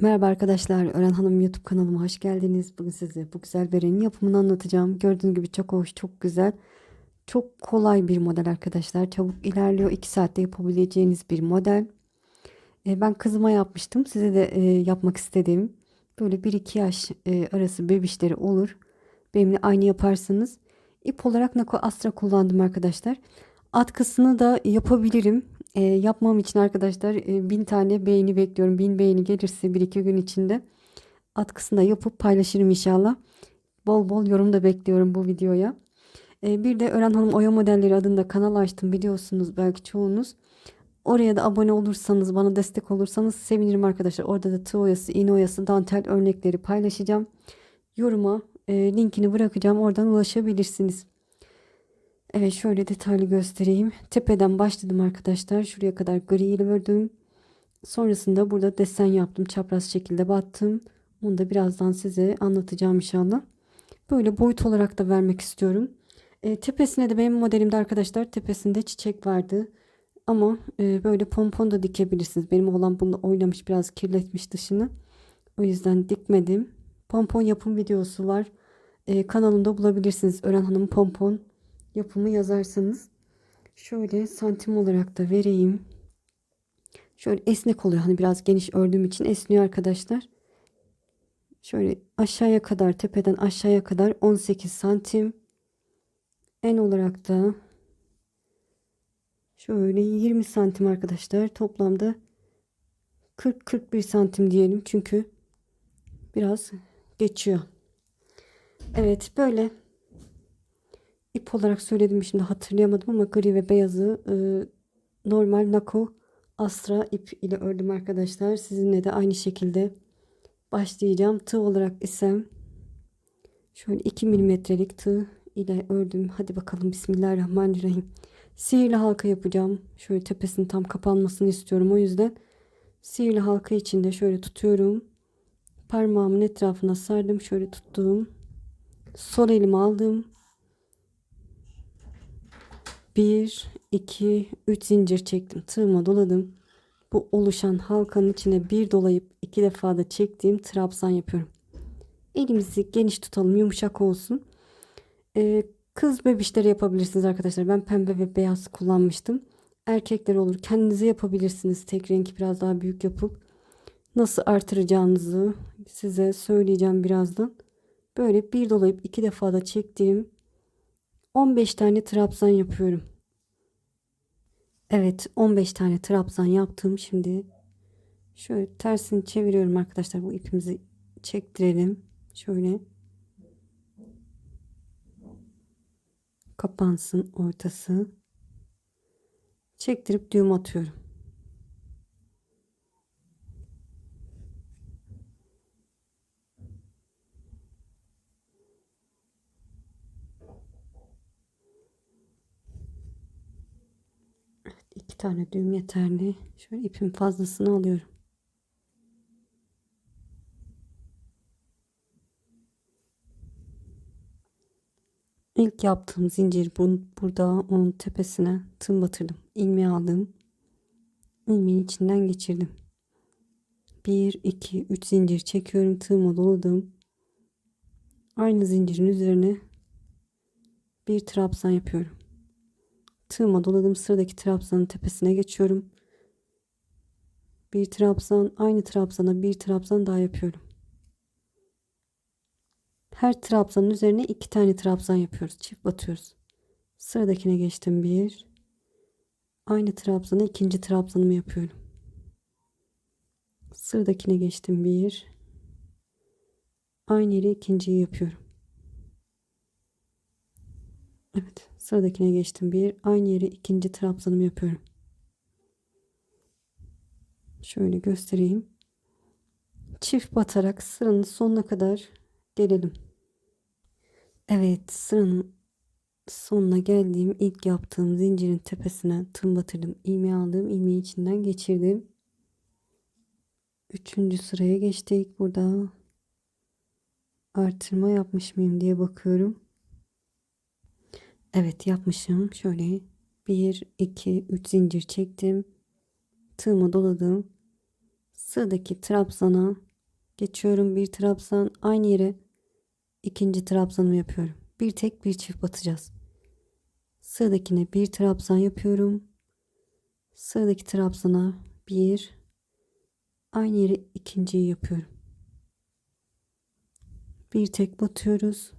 Merhaba arkadaşlar, Ören Hanım YouTube kanalıma hoş geldiniz. Bugün size bu güzel berenin yapımını anlatacağım. Gördüğünüz gibi çok hoş, çok güzel, çok kolay bir model arkadaşlar. Çabuk ilerliyor, 2 saatte yapabileceğiniz bir model. E, ben kızıma yapmıştım, size de e, yapmak istedim. Böyle 1-2 yaş e, arası bebişleri olur. Benimle aynı yaparsınız. İp olarak Nako Astra kullandım arkadaşlar. Atkısını da yapabilirim. E, yapmam için arkadaşlar e, bin tane beğeni bekliyorum. Bin beğeni gelirse bir iki gün içinde atkısını da yapıp paylaşırım inşallah. Bol bol yorum da bekliyorum bu videoya. E, bir de Ören Hanım Oya Modelleri adında kanal açtım biliyorsunuz belki çoğunuz. Oraya da abone olursanız bana destek olursanız sevinirim arkadaşlar. Orada da tığ oyası, iğne oyası, dantel örnekleri paylaşacağım. Yoruma e, linkini bırakacağım. Oradan ulaşabilirsiniz. Evet şöyle detaylı göstereyim. Tepeden başladım arkadaşlar. Şuraya kadar gri ile ördüm. Sonrasında burada desen yaptım. Çapraz şekilde battım. Onu da birazdan size anlatacağım inşallah. Böyle boyut olarak da vermek istiyorum. E, tepesine de benim modelimde arkadaşlar tepesinde çiçek vardı. Ama e, böyle pompon da dikebilirsiniz. Benim oğlan bunu oynamış biraz kirletmiş dışını. O yüzden dikmedim. Pompon yapım videosu var. E, kanalımda bulabilirsiniz. Ören Hanım pompon yapımı yazarsanız. Şöyle santim olarak da vereyim. Şöyle esnek oluyor. Hani biraz geniş ördüğüm için esniyor arkadaşlar. Şöyle aşağıya kadar tepeden aşağıya kadar 18 santim. En olarak da şöyle 20 santim arkadaşlar. Toplamda 40-41 santim diyelim. Çünkü biraz geçiyor. Evet böyle ip olarak söyledim şimdi hatırlayamadım ama gri ve beyazı e, normal Nako Astra ip ile ördüm arkadaşlar. Sizinle de aynı şekilde başlayacağım. Tığ olarak ise şöyle 2 milimetrelik tığ ile ördüm. Hadi bakalım Bismillahirrahmanirrahim. Sihirli halka yapacağım. Şöyle tepesinin tam kapanmasını istiyorum. O yüzden sihirli halka içinde şöyle tutuyorum. Parmağımın etrafına sardım. Şöyle tuttum. Sol elimi aldım. 1, 2, 3 zincir çektim. Tığıma doladım. Bu oluşan halkanın içine bir dolayıp iki defa da çektiğim trabzan yapıyorum. Elimizi geniş tutalım yumuşak olsun. Ee, kız bebişleri yapabilirsiniz arkadaşlar. Ben pembe ve beyaz kullanmıştım. Erkekler olur. Kendinize yapabilirsiniz. Tek renk biraz daha büyük yapıp nasıl artıracağınızı size söyleyeceğim birazdan. Böyle bir dolayıp iki defa da çektiğim 15 tane trabzan yapıyorum. Evet 15 tane trabzan yaptım. Şimdi şöyle tersini çeviriyorum arkadaşlar. Bu ipimizi çektirelim. Şöyle kapansın ortası. Çektirip düğüm atıyorum. Evet, iki tane düğüm yeterli. Şöyle ipin fazlasını alıyorum. İlk yaptığım zincir bu, burada onun tepesine tım batırdım. İlmeği aldım. İlmeğin içinden geçirdim. 1 2 3 zincir çekiyorum. Tığıma doladım. Aynı zincirin üzerine bir trabzan yapıyorum. Tığıma doladım. Sıradaki trabzanın tepesine geçiyorum. Bir trabzan, aynı trabzana bir trabzan daha yapıyorum. Her trabzanın üzerine iki tane trabzan yapıyoruz. Çift batıyoruz. Sıradakine geçtim bir. Aynı trabzana ikinci trabzanımı yapıyorum. Sıradakine geçtim bir. Aynı yere ikinciyi yapıyorum. Evet sıradakine geçtim bir. Aynı yere ikinci trabzanımı yapıyorum. Şöyle göstereyim. Çift batarak sıranın sonuna kadar gelelim. Evet sıranın sonuna geldiğim ilk yaptığım zincirin tepesine tım batırdım. ilmeği aldım. ilmeği içinden geçirdim. Üçüncü sıraya geçtik. Burada artırma yapmış mıyım diye bakıyorum. Evet yapmışım. Şöyle 1, 2, 3 zincir çektim. Tığıma doladım. Sıradaki trabzana Geçiyorum bir trabzan aynı yere ikinci trabzanımı yapıyorum. Bir tek bir çift batacağız. Sıradakine bir trabzan yapıyorum. Sıradaki trabzana bir aynı yere ikinciyi yapıyorum. Bir tek batıyoruz.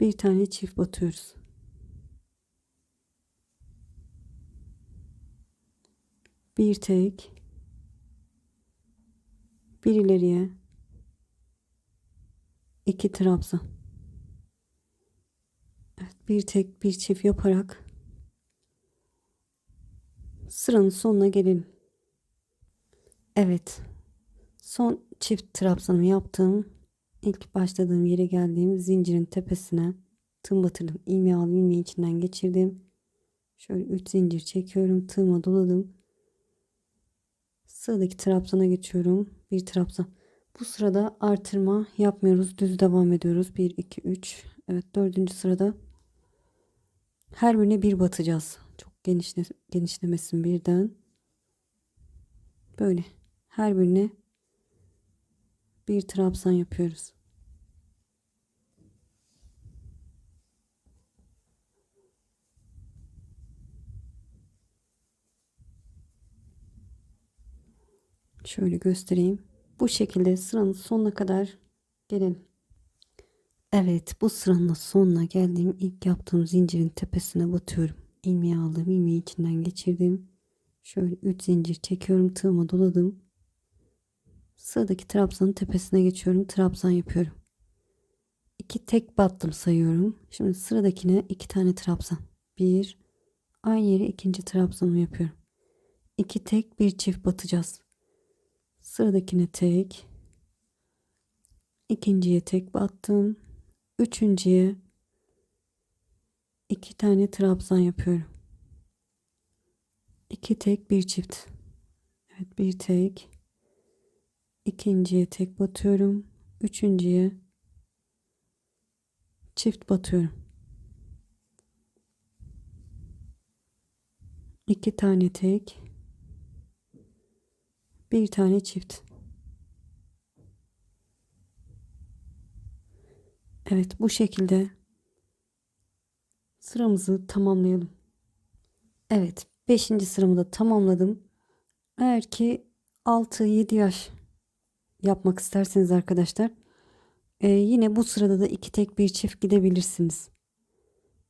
Bir tane çift batıyoruz. Bir tek bir ileriye iki trabzan. Evet, bir tek bir çift yaparak sıranın sonuna gelelim. Evet. Son çift trabzanımı yaptım. İlk başladığım yere geldiğim zincirin tepesine tığım batırdım. İlmeği aldım, ilmeği içinden geçirdim. Şöyle 3 zincir çekiyorum. Tığıma doladım. Sıradaki trabzana geçiyorum. Bir trabzan. Bu sırada artırma yapmıyoruz. Düz devam ediyoruz. 1, 2, 3. Evet dördüncü sırada her birine bir batacağız. Çok genişle, genişlemesin birden. Böyle her birine bir trabzan yapıyoruz. Şöyle göstereyim. Bu şekilde sıranın sonuna kadar gelelim. Evet bu sıranın sonuna geldiğim ilk yaptığım zincirin tepesine batıyorum. İlmeği aldım ilmeği içinden geçirdim. Şöyle 3 zincir çekiyorum tığıma doladım. Sıradaki trabzanın tepesine geçiyorum. Trabzan yapıyorum. 2 tek battım sayıyorum. Şimdi sıradakine 2 tane trabzan. 1 aynı yere ikinci trabzanımı yapıyorum. 2 tek bir çift batacağız. Sıradakine tek. ikinciye tek battım. Üçüncüye iki tane trabzan yapıyorum. İki tek bir çift. Evet bir tek. İkinciye tek batıyorum. Üçüncüye çift batıyorum. İki tane tek. Bir tane çift. Evet bu şekilde sıramızı tamamlayalım. Evet 5. sıramı da tamamladım. Eğer ki 6-7 yaş yapmak isterseniz arkadaşlar e, yine bu sırada da iki tek bir çift gidebilirsiniz.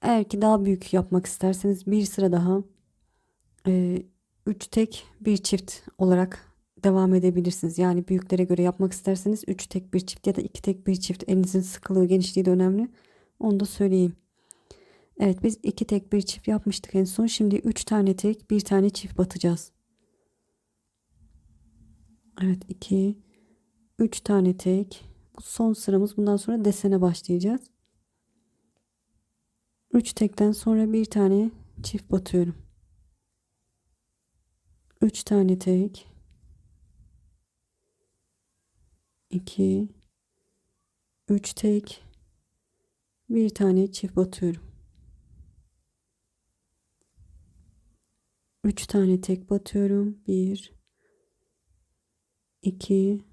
Eğer ki daha büyük yapmak isterseniz bir sıra daha 3 e, üç tek bir çift olarak devam edebilirsiniz. Yani büyüklere göre yapmak isterseniz 3 tek bir çift ya da 2 tek bir çift elinizin sıkılığı genişliği de önemli. Onu da söyleyeyim. Evet biz 2 tek bir çift yapmıştık en son. Şimdi 3 tane tek bir tane çift batacağız. Evet 2 3 tane tek. Bu son sıramız. Bundan sonra desene başlayacağız. 3 tekten sonra bir tane çift batıyorum. 3 tane tek 2 3 tek bir tane çift batıyorum. 3 tane tek batıyorum. 1 2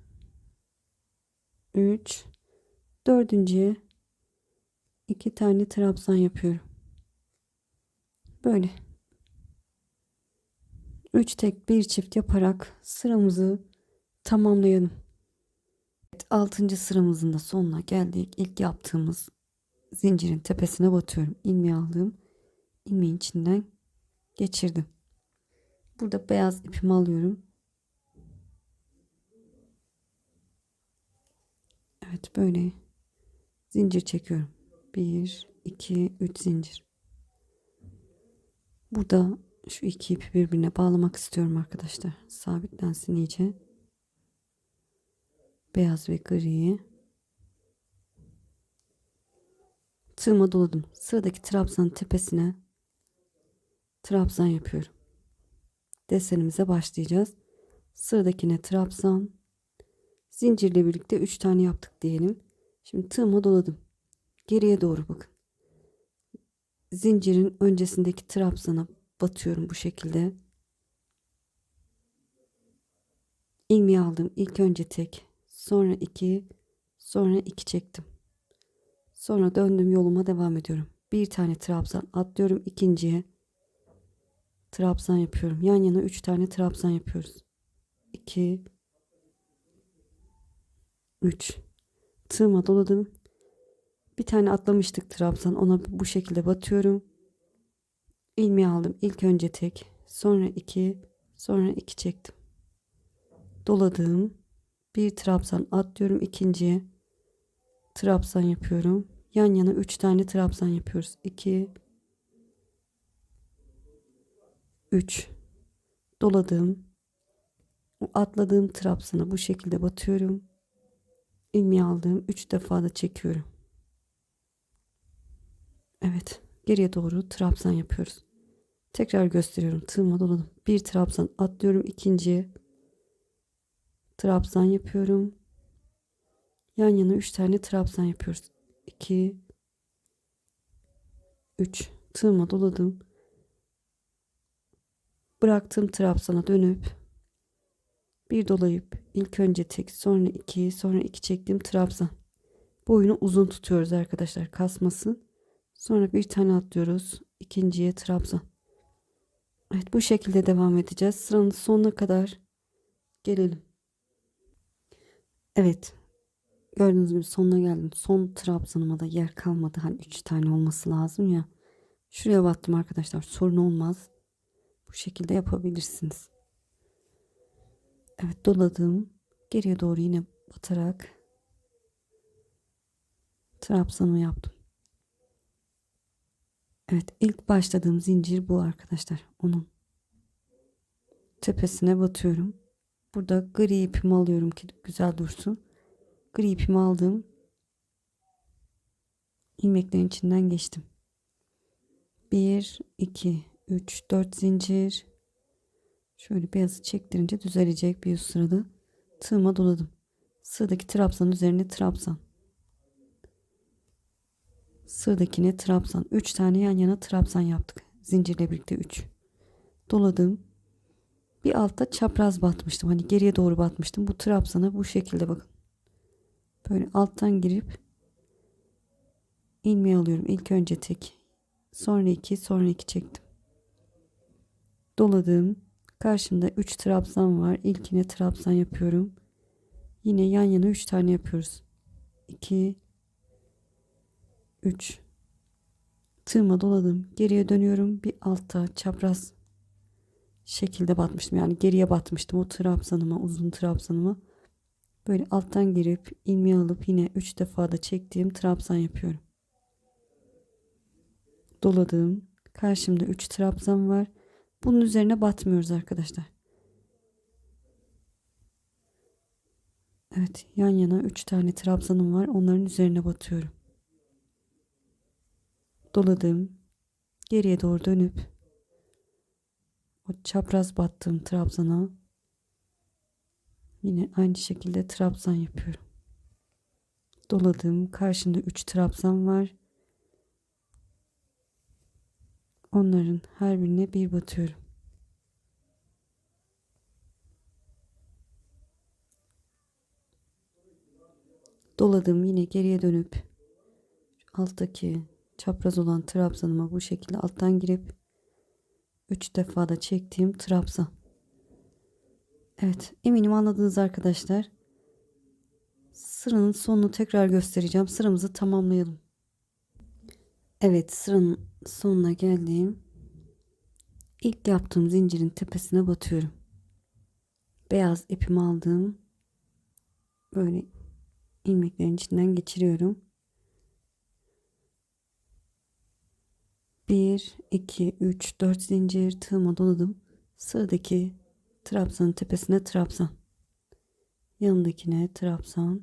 3 dördüncüye 2 tane trabzan yapıyorum. Böyle 3 tek bir çift yaparak sıramızı tamamlayalım. Evet, 6. sıramızın da sonuna geldik. İlk yaptığımız zincirin tepesine batıyorum. İlmeği aldım. İlmeğin içinden geçirdim. Burada beyaz ipimi alıyorum. Evet böyle zincir çekiyorum. 1 2 3 zincir. Burada şu iki ipi birbirine bağlamak istiyorum arkadaşlar. Sabitlensin iyice beyaz ve griyi tığıma doladım. Sıradaki trabzanın tepesine trabzan yapıyorum. Desenimize başlayacağız. Sıradakine trabzan zincirle birlikte 3 tane yaptık diyelim. Şimdi tığıma doladım. Geriye doğru bakın. Zincirin öncesindeki trabzana batıyorum bu şekilde. ilmeği aldım. İlk önce tek, sonra iki, sonra iki çektim. Sonra döndüm yoluma devam ediyorum. Bir tane trabzan atlıyorum ikinciye. Trabzan yapıyorum. Yan yana üç tane trabzan yapıyoruz. 2 3 Tığıma doladım. Bir tane atlamıştık trabzan. Ona bu şekilde batıyorum. İlmeği aldım. İlk önce tek, sonra iki, sonra iki çektim. Doladım. Bir trabzan atlıyorum ikinciye. Trabzan yapıyorum. Yan yana üç tane trabzan yapıyoruz. 2 3 Doladım. Atladığım trabzana bu şekilde batıyorum. İlmeği aldığım 3 defa da çekiyorum. Evet. Geriye doğru trabzan yapıyoruz. Tekrar gösteriyorum. Tığıma doladım. Bir trabzan atlıyorum ikinciye. Trabzan yapıyorum. Yan yana 3 tane trabzan yapıyoruz. 2 3 tığıma doladım. Bıraktığım trabzana dönüp bir dolayıp ilk önce tek sonra iki sonra iki çektiğim trabzan. Bu oyunu uzun tutuyoruz arkadaşlar kasmasın. Sonra bir tane atlıyoruz. ikinciye trabzan. Evet bu şekilde devam edeceğiz. Sıranın sonuna kadar gelelim. Evet. Gördüğünüz gibi sonuna geldim. Son trabzanıma da yer kalmadı. Hani 3 tane olması lazım ya. Şuraya battım arkadaşlar. Sorun olmaz. Bu şekilde yapabilirsiniz. Evet doladım. Geriye doğru yine batarak trabzanımı yaptım. Evet ilk başladığım zincir bu arkadaşlar. Onun tepesine batıyorum. Burada gri ipimi alıyorum ki güzel dursun. Gri ipimi aldım. ilmeklerin içinden geçtim. 1 2 3 4 zincir. Şöyle beyazı çektirince düzelecek bir üst sırada. Tığıma doladım. Sıradaki trabzan üzerine trabzan. Sıradakine trabzan. 3 tane yan yana trabzan yaptık. Zincirle birlikte 3. Doladım. Bir altta çapraz batmıştım. Hani geriye doğru batmıştım. Bu trabzana bu şekilde bakın. Böyle alttan girip ilmeği alıyorum. İlk önce tek. Sonra iki, sonra iki çektim. Doladım. Karşımda 3 trabzan var. İlkine trabzan yapıyorum. Yine yan yana 3 tane yapıyoruz. 2 3 Tığıma doladım. Geriye dönüyorum. Bir altta çapraz şekilde batmıştım. Yani geriye batmıştım o trabzanıma, uzun trabzanıma. Böyle alttan girip ilmeği alıp yine 3 defa da çektiğim trabzan yapıyorum. Doladım. Karşımda 3 trabzan var. Bunun üzerine batmıyoruz arkadaşlar. Evet yan yana 3 tane trabzanım var. Onların üzerine batıyorum. Doladım. Geriye doğru dönüp o çapraz battığım trabzana yine aynı şekilde trabzan yapıyorum. Doladım. Karşımda 3 trabzan var. Onların her birine bir batıyorum. Doladım yine geriye dönüp alttaki çapraz olan trabzanıma bu şekilde alttan girip 3 defa da çektiğim trabzan. Evet eminim anladınız arkadaşlar. Sıranın sonunu tekrar göstereceğim. Sıramızı tamamlayalım. Evet sıranın sonuna geldim. İlk yaptığım zincirin tepesine batıyorum. Beyaz ipimi aldım. Böyle ilmeklerin içinden geçiriyorum. 1, 2, 3, 4 zincir tığıma doladım. Sıradaki trabzanın tepesine trabzan. Yanındakine trabzan.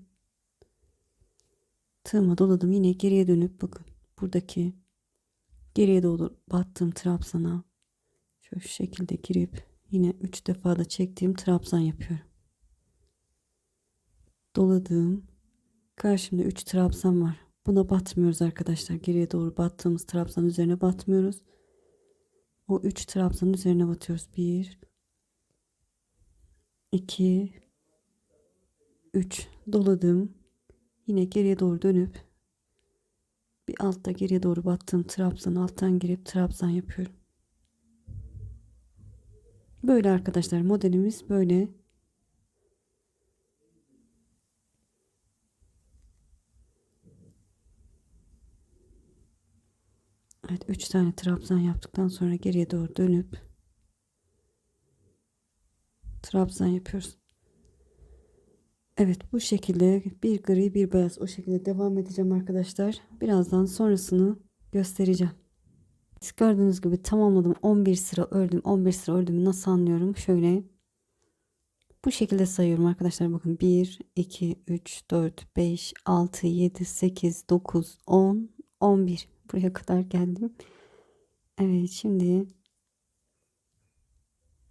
Tığıma doladım. Yine geriye dönüp bakın. Buradaki geriye doğru battığım trabzana şu şekilde girip yine 3 defa da çektiğim trabzan yapıyorum. Doladığım karşımda 3 trabzan var. Buna batmıyoruz arkadaşlar. Geriye doğru battığımız trabzan üzerine batmıyoruz. O 3 trabzanın üzerine batıyoruz. 1 2 3 doladım. Yine geriye doğru dönüp bir altta geriye doğru battığım trabzan alttan girip trabzan yapıyorum. Böyle arkadaşlar modelimiz böyle. Evet 3 tane trabzan yaptıktan sonra geriye doğru dönüp trabzan yapıyoruz. Evet bu şekilde bir gri bir beyaz. O şekilde devam edeceğim arkadaşlar. Birazdan sonrasını göstereceğim. Gördüğünüz gibi tamamladım. 11 sıra ördüm. 11 sıra ördüğümü nasıl anlıyorum? Şöyle. Bu şekilde sayıyorum arkadaşlar. Bakın 1 2 3 4 5 6 7 8 9 10 11 buraya kadar geldim. Evet şimdi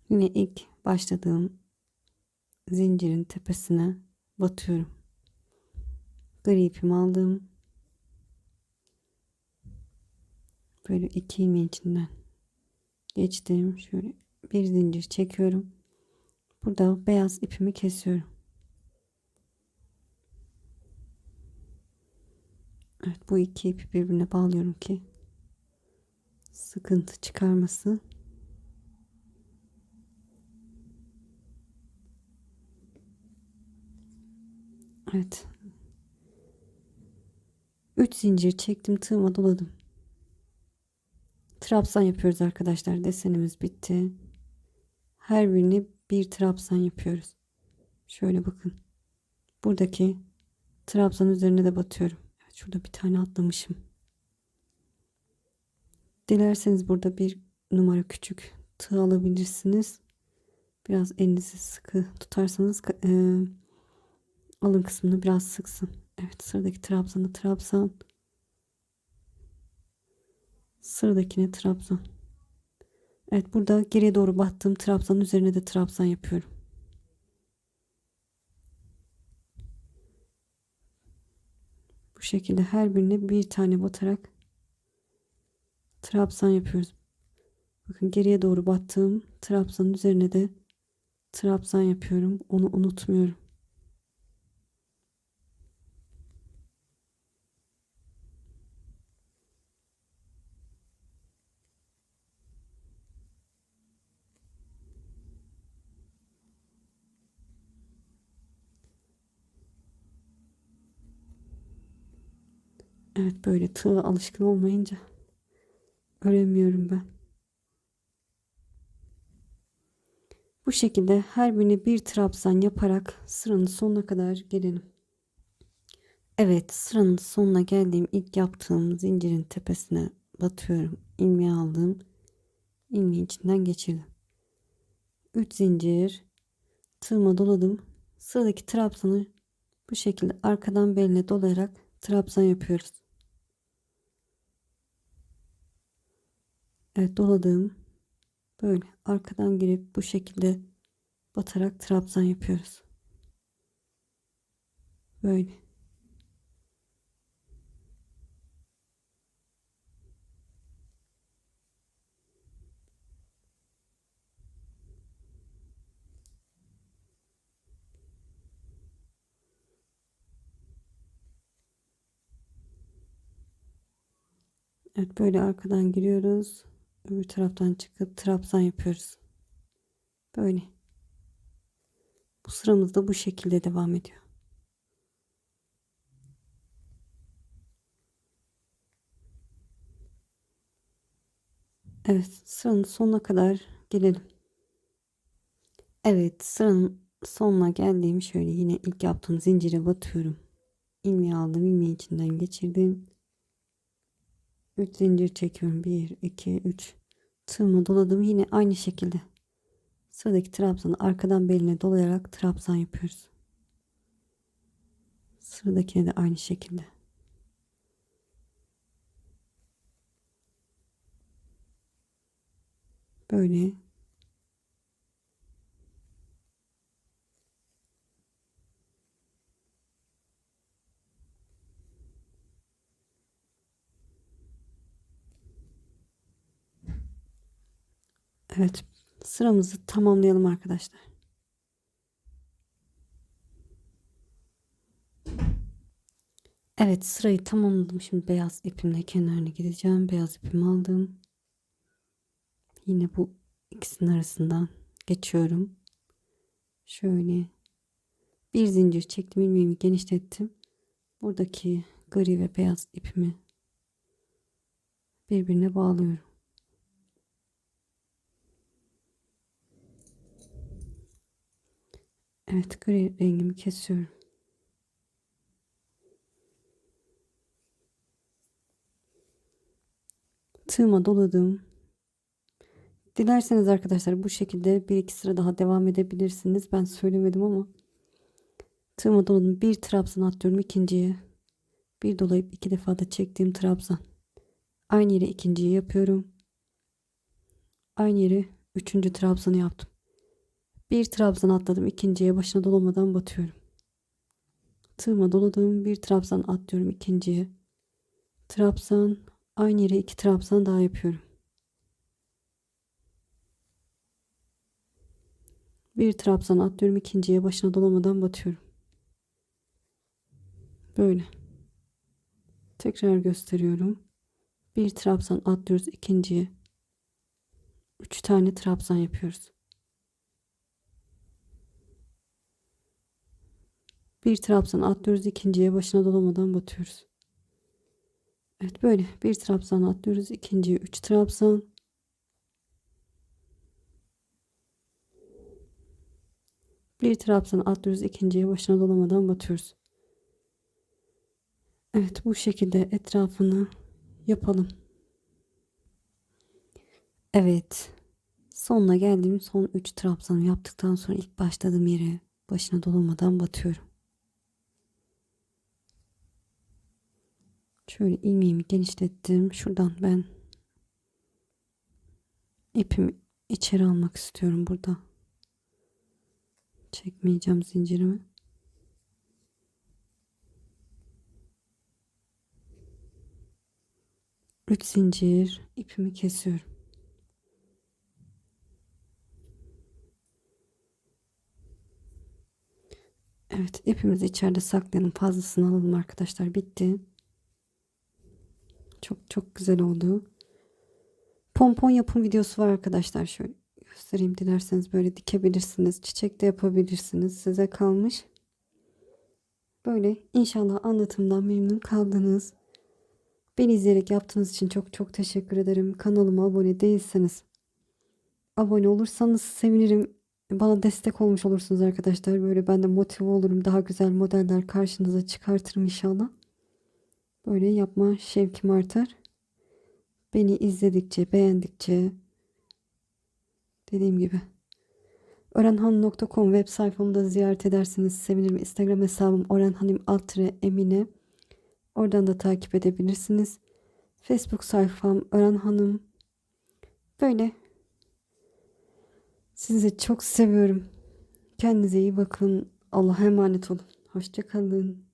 yine ilk başladığım zincirin tepesine batıyorum. Gri ipimi aldım. Böyle iki ilmeğin içinden geçtim. Şöyle bir zincir çekiyorum. Burada beyaz ipimi kesiyorum. Evet bu iki ipi birbirine bağlıyorum ki sıkıntı çıkarması. Evet. 3 zincir çektim tığıma doladım. Trabzan yapıyoruz arkadaşlar. Desenimiz bitti. Her birini bir trabzan yapıyoruz. Şöyle bakın. Buradaki trabzan üzerine de batıyorum. Şurada bir tane atlamışım. Dilerseniz burada bir numara küçük tığ alabilirsiniz. Biraz elinizi sıkı tutarsanız e, alın kısmını biraz sıksın. Evet sıradaki trabzanı trabzan. Sıradakine trabzan. Evet burada geriye doğru battığım trabzanın üzerine de trabzan yapıyorum. Bu şekilde her birine bir tane batarak trabzan yapıyoruz. Bakın geriye doğru battığım trabzanın üzerine de trabzan yapıyorum. Onu unutmuyorum. Evet böyle tığ alışkın olmayınca öremiyorum ben. Bu şekilde her birine bir trabzan yaparak sıranın sonuna kadar gelelim. Evet sıranın sonuna geldiğim ilk yaptığım zincirin tepesine batıyorum. ilmeği aldım. ilmeği içinden geçirdim. 3 zincir tığıma doladım. Sıradaki trabzanı bu şekilde arkadan beline dolayarak trabzan yapıyoruz. Evet doladım. Böyle arkadan girip bu şekilde batarak trabzan yapıyoruz. Böyle. Evet böyle arkadan giriyoruz. Öbür taraftan çıkıp trabzan yapıyoruz. Böyle. Bu sıramız da bu şekilde devam ediyor. Evet sıranın sonuna kadar gelelim. Evet sıranın sonuna geldiğim şöyle yine ilk yaptığım zincire batıyorum. ilmeği aldım ilmeği içinden geçirdim. 3 zincir çekiyorum. 1 2 3 tığımı doladım. Yine aynı şekilde. Sıradaki trabzanı arkadan beline dolayarak trabzan yapıyoruz. Sıradakine de aynı şekilde. Böyle Evet sıramızı tamamlayalım arkadaşlar. Evet sırayı tamamladım. Şimdi beyaz ipimle kenarına gideceğim. Beyaz ipimi aldım. Yine bu ikisinin arasından geçiyorum. Şöyle bir zincir çektim ilmeğimi genişlettim. Buradaki gri ve beyaz ipimi birbirine bağlıyorum. Evet gri rengimi kesiyorum. Tığıma doladım. Dilerseniz arkadaşlar bu şekilde bir iki sıra daha devam edebilirsiniz. Ben söylemedim ama tığıma doladım. Bir trabzan atlıyorum ikinciye. Bir dolayıp iki defa da çektiğim trabzan. Aynı yere ikinciyi yapıyorum. Aynı yere üçüncü trabzanı yaptım. Bir trabzan atladım. ikinciye başına dolamadan batıyorum. Tığıma doladım. Bir trabzan atlıyorum ikinciye. Trabzan. Aynı yere iki trabzan daha yapıyorum. Bir trabzan atlıyorum. ikinciye başına dolamadan batıyorum. Böyle. Tekrar gösteriyorum. Bir trabzan atlıyoruz ikinciye. Üç tane trabzan yapıyoruz. Bir trabzan atlıyoruz ikinciye başına dolamadan batıyoruz. Evet böyle bir trabzan atlıyoruz ikinciye üç trabzan. Bir trabzan atlıyoruz ikinciye başına dolamadan batıyoruz. Evet bu şekilde etrafını yapalım. Evet. Sonuna geldiğim son 3 trabzanı yaptıktan sonra ilk başladığım yere başına dolamadan batıyorum. Şöyle ilmeğimi genişlettim. Şuradan ben ipimi içeri almak istiyorum burada. Çekmeyeceğim zincirimi. Üç zincir ipimi kesiyorum. Evet ipimizi içeride saklayalım. Fazlasını alalım arkadaşlar. Bitti. Çok çok güzel oldu. Pompon yapım videosu var arkadaşlar. Şöyle göstereyim dilerseniz böyle dikebilirsiniz. Çiçek de yapabilirsiniz. Size kalmış. Böyle inşallah anlatımdan memnun kaldınız. Beni izleyerek yaptığınız için çok çok teşekkür ederim. Kanalıma abone değilseniz abone olursanız sevinirim. Bana destek olmuş olursunuz arkadaşlar. Böyle ben de motive olurum. Daha güzel modeller karşınıza çıkartırım inşallah. Böyle yapma şevkim artar. Beni izledikçe, beğendikçe dediğim gibi oranhan.com web sayfamda ziyaret ederseniz sevinirim. Instagram hesabım oranhanim emine. Oradan da takip edebilirsiniz. Facebook sayfam Ören Hanım. Böyle. Sizi çok seviyorum. Kendinize iyi bakın. Allah'a emanet olun. Hoşçakalın.